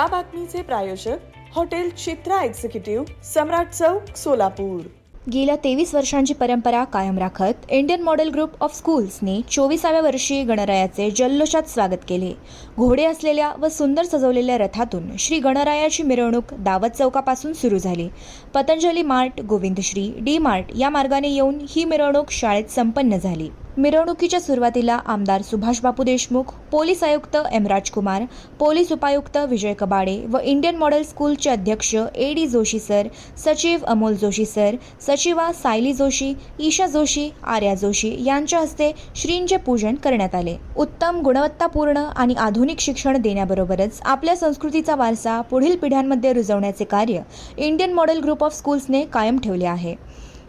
या बातमीचे प्रायोजक हॉटेल चित्रा एक्झिक्युटिव्ह सम्राट चौक सोलापूर. गेल्या तेवीस वर्षांची परंपरा कायम राखत इंडियन मॉडेल ग्रुप ऑफ स्कूल्सने चोवीसाव्या वर्षी गणरायाचे जल्लोषात स्वागत केले. घोडे असलेल्या व सुंदर सजवलेल्या रथातून श्री गणरायाची मिरवणूक दावत चौकापासून सुरू झाली. Patanjali mart Govindshree D mart या मार्गाने येऊन ही मिरवणूक शाळेत संपन्न झाली. मिरवणुकीच्या सुरुवातीला आमदार सुभाष बापू देशमुख पोलीस आयुक्त एम राजकुमार पोलीस उपायुक्त विजय कबाडे व इंडियन मॉडेल स्कूलचे अध्यक्ष ए डी जोशी सर सचिव अमोल जोशी सर सचिवा सायली जोशी ईशा जोशी आर्या जोशी यांच्या हस्ते श्रींचे पूजन करण्यात आले. उत्तम गुणवत्तापूर्ण आणि आधुनिक शिक्षण देण्याबरोबरच आपल्या संस्कृतीचा वारसा पुढील पिढ्यांमध्ये रुजवण्याचे कार्य इंडियन मॉडेल ग्रुप ऑफ स्कूल्सने कायम ठेवले आहे.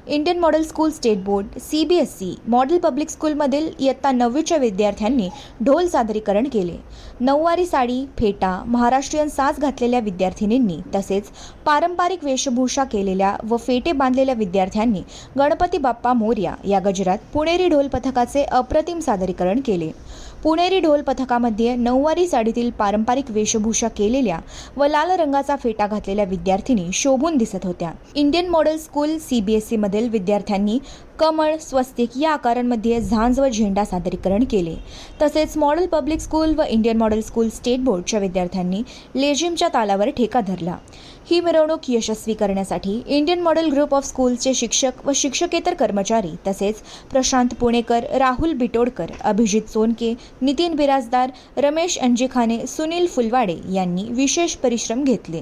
Indian model school state board C B S C model public स्कूलमधील इयत्ता नववीच्या विद्यार्थ्यांनी ढोल सादरीकरण केले. नऊवारी साडी फेटा महाराष्ट्रीयन साज घातलेल्या विद्यार्थिनींनी तसेच पारंपरिक वेशभूषा केलेल्या व फेटे बांधलेल्या विद्यार्थ्यांनी गणपती बाप्पा मोर्या या गजरात पुणेरी ढोल पथकाचे अप्रतिम सादरीकरण केले. पुणेरी ढोल पथकामध्ये नऊवारी साडीतील पारंपरिक वेशभूषा केलेल्या व लाल रंगाचा फेटा घातलेल्या विद्यार्थिनी शोभून दिसत होत्या. इंडियन मॉडेल स्कूल सीबीएसई मधील विद्यार्थ्यांनी कमळ स्वस्तिक या आकारांमध्ये झांज व झेंडा सादरीकरण केले. तसेच मॉडेल पब्लिक स्कूल व इंडियन मॉडेल स्कूल स्टेट बोर्डच्या विद्यार्थ्यांनी लेझिमच्या तालावर ठेका धरला. ही मिरवणूक यशस्वी करण्यासाठी इंडियन मॉडेल ग्रुप ऑफ स्कूलचे शिक्षक व शिक्षकेतर कर्मचारी तसेच प्रशांत पुणेकर राहुल बिटोडकर अभिजित सोनके नितीन बिराजदार रमेश अंजिखाने सुनील फुलवाडे यांनी विशेष परिश्रम घेतले.